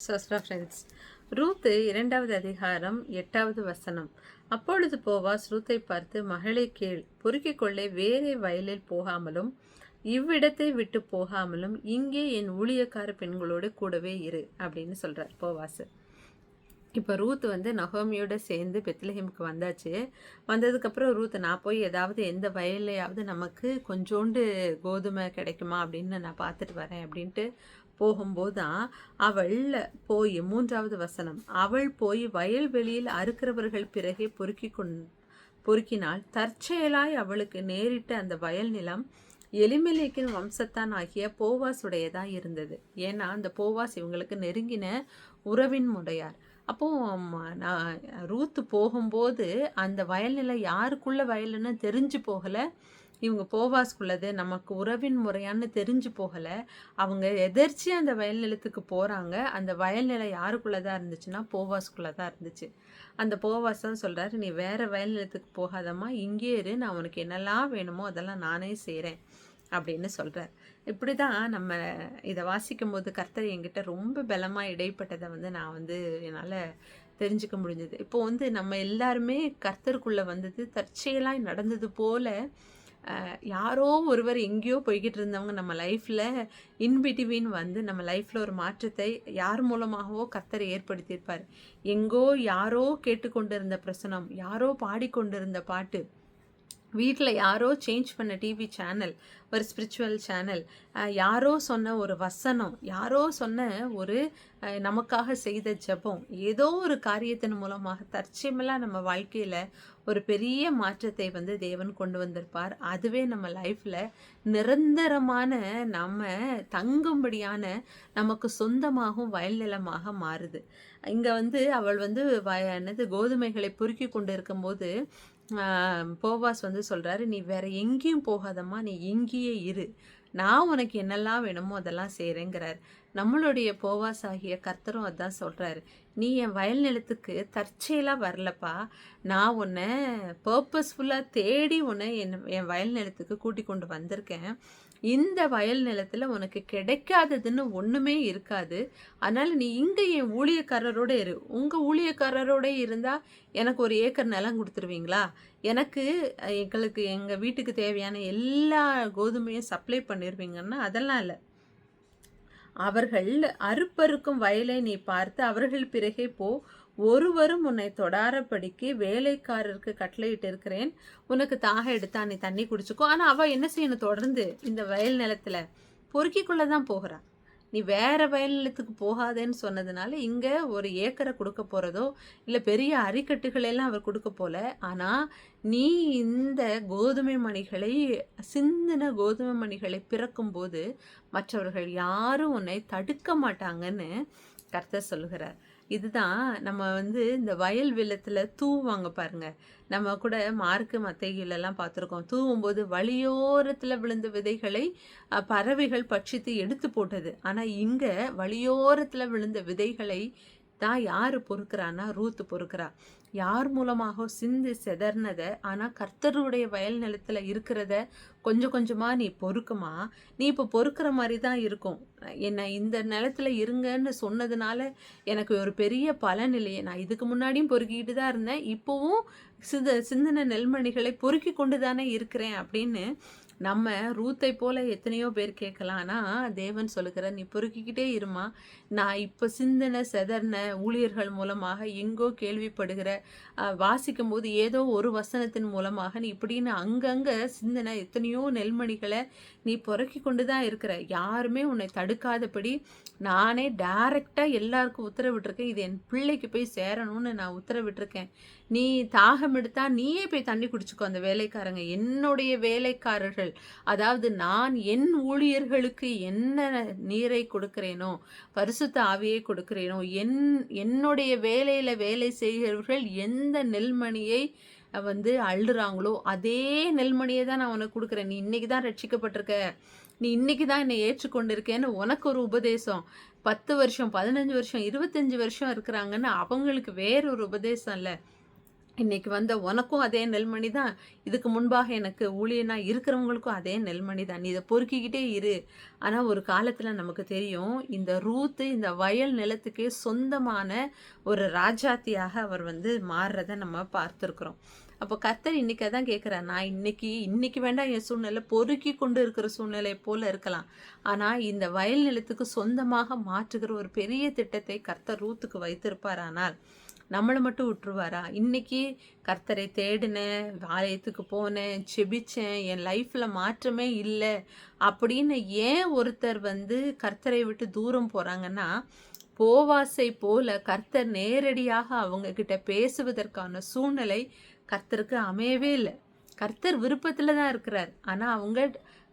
சஸ்ரா friends ரூத்து இரண்டாவது அதிகாரம் எட்டாவது வசனம். அப்பொழுது போவாஸ் ரூத்தை பார்த்து மகளை கீழ் பொறுக்கிக் கொள்ளே வேறே வயலில் போகாமலும் இவ்விடத்தை விட்டு போகாமலும் இங்கே என் ஊழியக்கார பெண்களோடு கூடவே இரு அப்படின்னு சொல்கிறார் போவாஸ் இப்போ ரூத் வந்து நகோமியோட சேர்ந்து பெத்லஹேமுக்கு வந்தாச்சு. வந்ததுக்கப்புறம் ரூத் நான் போய் ஏதாவது எந்த வயல்லையாவது நமக்கு கொஞ்சோண்டு கோதுமை கிடைக்குமா அப்படின்னு நான் பார்த்துட்டு வரேன் அப்படின்ட்டு போகும்போது தான் அவள் போய் மூன்றாவது வசனம் அவள் போய் வயல்வெளியில் அறுக்கிறவர்கள் பிறகே பொறுக்கி கொண் பொறுக்கினாள். தற்செயலாய் அவளுக்கு நேரிட்ட அந்த வயல் நிலம் எலிமெலேக்கின் வம்சத்தான் ஆகிய போவாசுடையதா இருந்தது. ஏன்னா அந்த போவாஸ் இவங்களுக்கு நெருங்கின உறவின் முடையார். அப்போ நான் ரூத்து போகும்போது அந்த வயல்நிலை யாருக்குள்ள வயலுன்னு தெரிஞ்சு போகலை. இவங்க போவாஸ்குள்ளது நமக்கு உறவின் முறையான்னு தெரிஞ்சு போகலை. அவங்க எதர்ச்சி அந்த வயல் நிலத்துக்கு போகிறாங்க அந்த வயல் நிலம் யாருக்குள்ளதாக இருந்துச்சுன்னா போவாஸ்குள்ளதாக தான் இருந்துச்சு. அந்த போவாஸ் தான் சொல்கிறாரு நீ வேறு வயல் நிலத்துக்கு போகாதம்மா இங்கே இரு நான் உனக்கு என்னெல்லாம் வேணுமோ அதெல்லாம் நானே செய்கிறேன் அப்படின்னு சொல்கிறார் இப்படி தான் நம்ம இதை வாசிக்கும் போது கர்த்தர் என்கிட்ட ரொம்ப பலமாக இடைப்பட்டதை வந்து நான் வந்து என்னால் தெரிஞ்சுக்க முடிஞ்சது. இப்போ வந்து நம்ம எல்லாருமே கர்த்தருக்குள்ளே வந்தது தற்செயலாய் நடந்தது போல் யாரோ ஒருவர் எங்கேயோ போய்கிட்டு இருந்தவங்க நம்ம லைஃப்பில் இன்பிட்டிவின் வந்து நம்ம லைஃப்பில் ஒரு மாற்றத்தை யார் மூலமாகவோ கத்தர் ஏற்படுத்தியிருப்பார். எங்கோ யாரோ கேட்டுக்கொண்டிருந்த பிரசனம் யாரோ பாடிக்கொண்டிருந்த பாட்டு வீட்டில் யாரோ சேஞ்ச் பண்ண டிவி சேனல் ஒரு ஸ்பிரிச்சுவல் சேனல் யாரோ சொன்ன ஒரு வசனம் யாரோ சொன்ன ஒரு நமக்காக செய்த ஜெபம் ஏதோ ஒரு காரியத்தின் மூலமாக தற்சயமெல்லாம் நம்ம வாழ்க்கையில் ஒரு பெரிய மாற்றத்தை வந்து தேவன் கொண்டு வந்திருப்பார். அதுவே நம்ம லைஃப்பில் நிரந்தரமான நம்ம தங்கும்படியான நமக்கு சொந்தமாகவும் வயல் நிலமாக மாறுது. இங்கே வந்து அவள் வந்து வ என்னது கோதுமைகளை பொறுக்கி கொண்டு இருக்கும்போது போவாஸ் வந்து சொல்கிறாரு நீ வேறு எங்கேயும் போகாதம்மா நீ இங்கேயே இரு. நான் உனக்கு என்னெல்லாம் வேணுமோ அதெல்லாம் செய்கிறேங்கிறார் நம்மளுடைய போவாஸ் ஆகிய கர்த்தரும் அதான் சொல்கிறாரு நீ என் வயல் நிலத்துக்கு தற்செயலாக வரலப்பா. நான் உன்னை பர்பஸ்ஃபுல்லாக தேடி உன்னை என் என் வயல் நிலத்துக்கு கூட்டி கொண்டு வந்திருக்கேன். இந்த வயல் நிலத்தில் உனக்கு கிடைக்காததுன்னு ஒன்றுமே இருக்காது. அதனால் நீ இங்கே என் ஊழியக்காரரோடு இரு. உங்கள் ஊழியக்காரரோட இருந்தால் எனக்கு ஒரு ஏக்கர் நிலம் கொடுத்துருவீங்களா? எனக்கு எங்களுக்கு எங்கள் வீட்டுக்கு தேவையான எல்லா கோதுமையும் சப்ளை பண்ணிடுவீங்கன்னா அதெல்லாம் இல்லை. அவர்கள் அறுப்பறுக்கும் வயலை நீ பார்த்து அவர்கள் பிறகே போ. ஒருவரும் உன்னை தொடாரப்படிக்கு வேலைக்காரருக்கு கட்டளையிட்டு இருக்கிறேன். உனக்கு தாக எடுத்தா நீ தண்ணி குடிச்சுக்கோ. ஆனால் அவள் என்ன செய்யணும் தொடர்ந்து இந்த வயல் நிலத்தில்? பொறுக்கிக்குள்ளே தான் போகிறான் நீ வேற வயல் நிலத்துக்கு போகாதேன்னு சொன்னதுனால இங்கே ஒரு ஏக்கரை கொடுக்க போகிறதோ இல்லை பெரிய அரிக்கட்டுகள் எல்லாம் அவர் கொடுக்க போல. ஆனால் நீ இந்த கோதுமை மணிகளை சிந்தின கோதுமை மணிகளை பிறக்கும்போது மற்றவர்கள் யாரும் உன்னை தடுக்க மாட்டாங்கன்னு கர்த்தர் சொல்லுகிறார். இதுதான் நம்ம வந்து இந்த வயல் வெள்ளத்தில் தூவாங்க பாருங்க. நம்ம கூட மார்க்கு மத்தைகளெல்லாம் பார்த்துருக்கோம். தூவும்போது வழியோரத்தில் விழுந்த விதைகளை பறவைகள் பட்சித்து எடுத்து போட்டது. ஆனால் இங்கே வழியோரத்தில் விழுந்த விதைகளை தான் யார் பொறுக்கிறான்னா ரூத்து பொறுக்கிறா. யார் மூலமாக சிந்து செதர்னதை ஆனால் கர்த்தருடைய வயல் நிலத்தில் இருக்கிறத கொஞ்சம் கொஞ்சமாக நீ பொறுக்குமா? நீ இப்போ பொறுக்கிற மாதிரி தான் இருக்கும். என்னை இந்த நிலத்துல இருங்கன்னு சொன்னதுனால எனக்கு ஒரு பெரிய பலன் இல்லையே. நான் இதுக்கு முன்னாடியும் பொறுக்கிட்டு தான் இருந்தேன். இப்போவும் சித சிந்தன நெல்மணிகளை பொறுக்கி கொண்டு தானே இருக்கிறேன் அப்படின்னு நம்ம ரூத்தை போல எத்தனையோ பேர் கேட்கலாம். ஆனால் தேவன் சொல்லுகிற நீ பொறுக்கிக்கிட்டே இருமா. நான் இப்போ சிந்தனை செதர்ன ஊழியர்கள் மூலமாக எங்கோ கேள்விப்படுகிற வாசிக்கும் போது ஏதோ ஒரு வசனத்தின் மூலமாக நீ இப்படின்னு அங்கங்கே சிந்தனை எத்தனையோ நெல்மணிகளை நீ பொறக்கி கொண்டு தான் இருக்கிற. யாருமே உன்னை தடுக்காதபடி நானே டைரக்டாக எல்லாருக்கும் உத்தரவிட்டிருக்கேன். இது என் பிள்ளைக்கு போய் சேரணும்னு நான் உத்தரவிட்டிருக்கேன். நீ தாகம் எடுத்தா நீயே போய் தண்ணி குடிச்சுக்கோ அந்த வேலைக்காரங்க. என்னுடைய வேலைக்காரர்கள் அதாவது நான் என் ஊழியர்களுக்கு என்ன நீரை கொடுக்கிறேனோ பரிசுத்த ஆவியை கொடுக்கிறேனோ என் என்னுடைய வேலையில வேலை செய்கிறவர்கள் எந்த நெல்மணியை வந்து அள்ளுறாங்களோ அதே நெல்மணியை தான் நான் உனக்கு கொடுக்குறேன். நீ இன்னைக்கு தான் ரட்சிக்கப்பட்டிருக்க. நீ இன்னைக்கு தான் என்னை ஏற்றுக்கொண்டிருக்கேன்னு உனக்கு ஒரு உபதேசம். பத்து வருஷம் பதினஞ்சு வருஷம் இருபத்தஞ்சு வருஷம் இருக்கிறாங்கன்னு அவங்களுக்கு வேற ஒரு உபதேசம் இல்லை. இன்னைக்கு வந்த உனக்கும் அதே நெல்மணி தான். இதுக்கு முன்பாக எனக்கு ஊழியனாக இருக்கிறவங்களுக்கும் அதே நெல்மணி தான். நீ இதை பொறுக்கிக்கிட்டே இரு. ஆனால் ஒரு காலத்தில் நமக்கு தெரியும் இந்த ரூத்து இந்த வயல் நிலத்துக்கே சொந்தமான ஒரு ராஜாத்தியாக அவர் வந்து மாறுறத நம்ம பார்த்துருக்குறோம். அப்போ கர்த்தர் இன்னைக்கு அதான் கேட்குறார் நான் இன்னைக்கு இன்னைக்கு வேண்டாம் என் சூழ்நிலை பொறுக்கி கொண்டு இருக்கிற சூழ்நிலை போல இருக்கலாம். ஆனால் இந்த வயல் நிலத்துக்கு சொந்தமாக மாற்றுகிற ஒரு பெரிய திட்டத்தை கர்த்தர் ரூத்துக்கு வைத்திருப்பார் ஆனால் நம்மளை மட்டும் விட்டுருவாரா? இன்னைக்கு கர்த்தரை தேடினேன் ஆலயத்துக்கு போனேன் செபிச்சேன் என் லைஃப்பில் மாற்றமே இல்லை அப்படின்னு ஏன் ஒருத்தர் வந்து கர்த்தரை விட்டு தூரம் போகிறாங்கன்னா போவாசை போல கர்த்தர் நேரடியாக அவங்கக்கிட்ட பேசுவதற்கான சூழ்நிலை கர்த்தருக்கு அமையவே இல்லை. கர்த்தர் விருப்பத்தில் தான் இருக்கிறார். ஆனால் அவங்க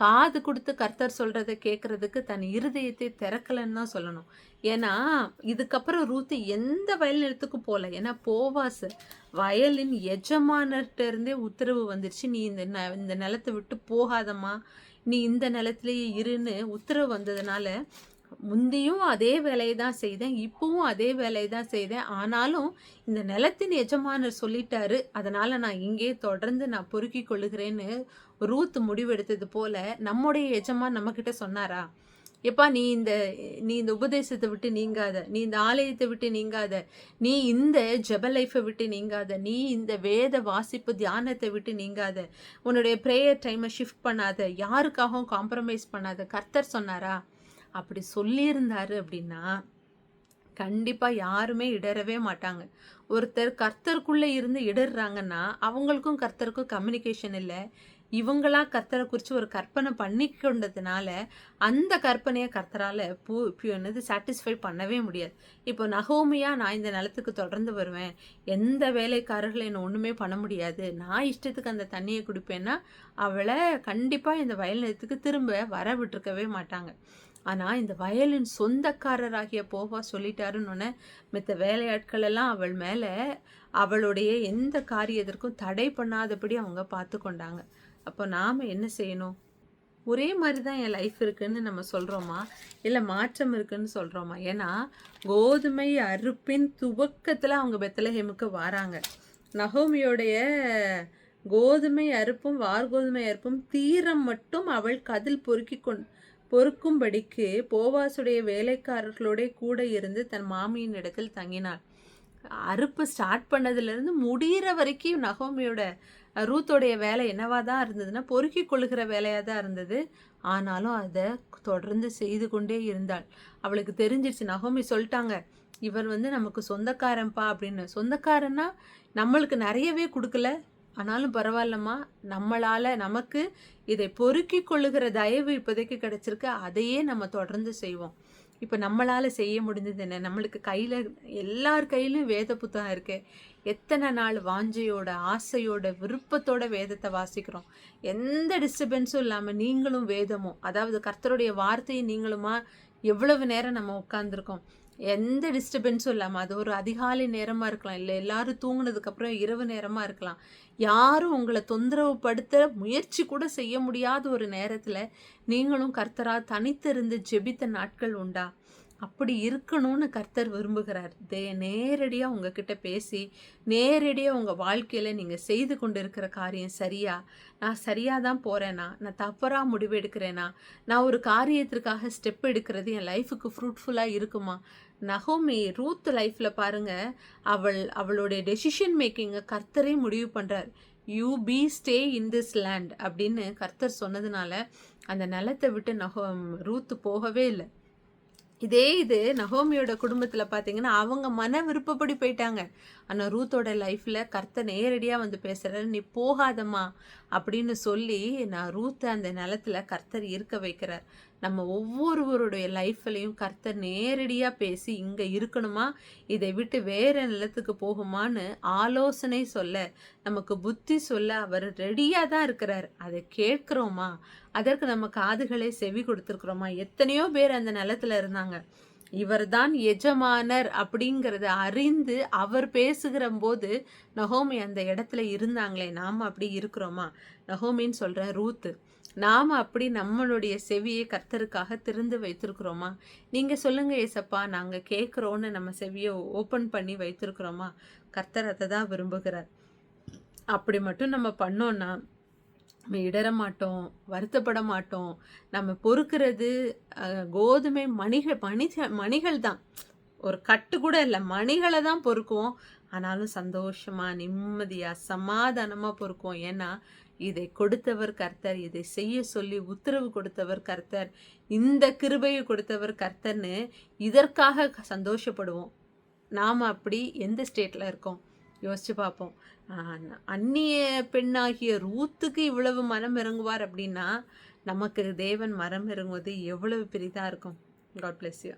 காது கொடுத்து கர்த்தர் சொல்கிறத கேட்குறதுக்கு தன் இருதயத்தை திறக்கலன்னு தான் சொல்லணும். ஏன்னா இதுக்கப்புறம் ரூத்து எந்த வயல் நிலத்துக்கும் போகல ஏன்னா போவாசு வயலின் எஜமானர்கிட்ட இருந்தே உத்தரவு வந்துருச்சு. நீ இந்த ந இந்த நிலத்தை விட்டு போகாதம்மா. நீ இந்த நிலத்திலேயே இருன்னு உத்தரவு வந்ததுனால முந்தியும் அதே வேலையை தான் செய்தேன் இப்போவும் அதே வேலையை தான் செய்தேன். ஆனாலும் இந்த நிலத்தின் எஜமானர் சொல்லிட்டாரு அதனால் நான் இங்கே தொடர்ந்து நான் பொறுக்கி கொள்ளுகிறேன்னு ரூத் முடிவெடுத்தது போல நம்முடைய எஜமான் நம்மக்கிட்ட சொன்னாரா? எப்பா நீ இந்த நீ இந்த உபதேசத்தை விட்டு நீங்காத நீ இந்த ஆலயத்தை விட்டு நீங்காத நீ இந்த ஜப லைஃப்பை விட்டு நீங்காத நீ இந்த வேத வாசிப்பு தியானத்தை விட்டு நீங்காத உன்னுடைய ப்ரேயர் டைமை ஷிஃப்ட் பண்ணாத யாருக்காகவும் காம்ப்ரமைஸ் பண்ணாத கர்த்தர் சொன்னாரா? அப்படி சொல்லியிருந்தாரு அப்படின்னா கண்டிப்பாக யாருமே இடறவே மாட்டாங்க. ஒருத்தர் கர்த்தருக்குள்ளே இருந்து இடர்றாங்கன்னா அவங்களுக்கும் கர்த்தருக்கும் கம்யூனிகேஷன் இல்லை. இவங்களா கர்த்தரை குறித்து ஒரு கற்பனை பண்ணி கொண்டதுனால அந்த கற்பனையை கர்த்தரால் பூ என்னது சாட்டிஸ்ஃபை பண்ணவே முடியாது. இப்போ நகோமியாக நான் இந்த நிலத்துக்கு தொடர்ந்து வருவேன். எந்த வேலைக்காரர்களை என்ன ஒன்றுமே பண்ண முடியாது. நான் இஷ்டத்துக்கு அந்த தண்ணியை குடிப்பேன்னா அவளை கண்டிப்பாக இந்த வயல் நிலத்துக்கு திரும்ப வர விட்டுருக்கவே மாட்டாங்க. ஆனால் இந்த வயலின் சொந்தக்காரராகிய போவா சொல்லிட்டாருன்னு மித்த வேலையாட்கள் எல்லாம் அவள் மேலே அவளுடைய எந்த காரியத்திற்கும் தடை பண்ணாதபடி அவங்க பார்த்து கொண்டாங்க. அப்போ நாம் என்ன செய்யணும்? ஒரே மாதிரி தான் என் லைஃப் இருக்குன்னு நம்ம சொல்கிறோமா இல்லை மாற்றம் இருக்குன்னு சொல்கிறோமா ஏன்னா கோதுமை அறுப்பின் துவக்கத்தில் அவங்க பெத்தலஹேமுக்கு வராங்க. நகோமியோடைய கோதுமை அறுப்பும் வார்கோதுமை அறுப்பும் தீரம் மட்டும் அவள் கதில் பொறுக்கி கொண்டு பொறுக்கும்படிக்கு போவாசுடைய வேலைக்காரர்களோட கூட இருந்து தன் மாமியின் இடத்தில் தங்கினாள். அறுப்பு ஸ்டார்ட் பண்ணதுலேருந்து முடிகிற வரைக்கும் நகோமியோட ரூத்தோடைய வேலை என்னவா தான் இருந்ததுன்னா பொறுக்கி கொள்ளுகிற வேலையாக தான் இருந்தது. ஆனாலும் அதை தொடர்ந்து செய்து கொண்டே இருந்தாள். அவளுக்கு தெரிஞ்சிருச்சு நகோமி சொல்லிட்டாங்க இவர் வந்து நமக்கு சொந்தக்காரன்ப்பா அப்படின்னு. சொந்தக்காரன்னா நம்மளுக்கு நிறையவே கொடுக்கல. ஆனாலும் பரவாயில்லம்மா. நம்மளால் நமக்கு இதை பொறுக்கி கொள்ளுகிற தயவு இப்போதைக்கு கிடச்சிருக்கு. அதையே நம்ம தொடர்ந்து செய்வோம். இப்போ நம்மளால் செய்ய முடிஞ்சது என்ன? நம்மளுக்கு கையில் எல்லார் கையிலும் வேத புத்தகம் இருக்கு. எத்தனை நாள் வாஞ்சையோட ஆசையோட விருப்பத்தோட வேதத்தை வாசிக்கிறோம். எந்த டிஸ்டர்பன்ஸும் இல்லாமல் நீங்களும் வேதமும் அதாவது கர்த்தருடைய வார்த்தையை நீங்களுமா எவ்வளவு நேரம் நம்ம உட்காந்துருக்கோம் எந்த டிஸ்டர்பன்ஸும் இல்லாமல் அது ஒரு அதிகாலை நேரமாக இருக்கலாம் இல்லை எல்லாரும் தூங்கினதுக்கப்புறம் இரவு நேரமாக இருக்கலாம். யாரும் உங்களை தொந்தரவுப்படுத்த முயற்சி கூட செய்ய முடியாத ஒரு நேரத்தில் நீங்களும் கர்த்தராக தனித்திருந்து ஜெபித்த நாட்கள் உண்டா? அப்படி இருக்கணும்னு கர்த்தர் விரும்புகிறார். தே நேரடியாக உங்ககிட்ட பேசி நேரடியாக உங்கள் வாழ்க்கையில் நீங்கள் செய்து கொண்டு இருக்கிற காரியம் சரியா? நான் சரியாக தான் போகிறேனா நான் தவறாக முடிவு எடுக்கிறேனா? நான் ஒரு காரியத்திற்காக ஸ்டெப் எடுக்கிறது என் லைஃபுக்கு ஃப்ரூட்ஃபுல்லாக இருக்குமா? நகோமி ரூத் லைஃப்பில் பாருங்கள் அவள் அவளுடைய டெசிஷன் மேக்கிங்கை கர்த்தரே முடிவு பண்ணுறார் you be stay in this land அப்படின்னு கர்த்தர் சொன்னதுனால அந்த நிலத்தை விட்டு நகோ ரூத்து போகவே இல்லை. இதே இது நகோமியோட குடும்பத்தில் பார்த்தீங்கன்னா அவங்க மன விருப்பப்படி போயிட்டாங்க. ஆனால் ரூத்தோட லைஃப்பில் கர்த்த நேரடியாக வந்து பேசுகிறாரு நீ போகாதம்மா அப்படின்னு சொல்லி நான் ரூத்தை அந்த நிலத்தில் கர்த்தர் இருக்க வைக்கிறார். நம்ம ஒவ்வொருவருடைய லைஃப்லையும் கர்த்தர் நேரடியாக பேசி இங்கே இருக்கணுமா? இதை விட்டு வேறு நிலத்துக்கு போகுமான்னு ஆலோசனை சொல்ல நமக்கு புத்தி சொல்ல அவர் ரெடியாக தான் இருக்கிறார். அதை கேட்குறோமா? அதற்கு நம்ம காதுகளை செவி கொடுத்துருக்குறோமா? எத்தனையோ பேர் அந்த நிலத்துல இருந்தாங்க. இவர்தான் எஜமானர் அப்படிங்கிறத அறிந்து அவர் பேசுகிற போது நகோமி அந்த இடத்துல இருந்தாங்களே நாம் அப்படி இருக்கிறோமா? நகோமின்னு சொல்கிற ரூத்து நாம் அப்படி நம்மளுடைய செவியை கர்த்தருக்காக திறந்து வைத்திருக்கிறோமா? நீங்கள் சொல்லுங்கள் ஏசப்பா நாங்கள் கேட்குறோன்னு நம்ம செவியை ஓப்பன் பண்ணி வைத்திருக்கிறோமா? கர்த்தர் அதை தான் விரும்புகிறார். அப்படி மட்டும் நம்ம பண்ணோன்னா நம்ம இடற மாட்டோம் வருத்தப்பட மாட்டோம் நம்ம பொறுக்கிறது கோதுமை மணிகள் மணிக மணிகள் தான். ஒரு கட்டு கூட இல்லை மணிகளை தான் பொறுக்குவோம். ஆனாலும் சந்தோஷமாக நிம்மதியாக சமாதானமாக பொறுக்குவோம். ஏன்னா இதை கொடுத்தவர் கர்த்தர் இதை செய்ய சொல்லி உத்தரவு கொடுத்தவர் கர்த்தர் இந்த கிருபையை கொடுத்தவர் கர்த்தர்னு இதற்காக சந்தோஷப்படுவோம். நாம் அப்படி எந்த ஸ்டேட்டில் இருக்கோம்? யோசிச்சு பார்ப்போம். அந்நிய பெண்ணாகிய ரூத்துக்கு இவ்வளவு மனம் இறங்குவார் அப்படின்னா நமக்கு தேவன் மரம் இறங்குவது எவ்வளவு பெரிதாக இருக்கும். God bless you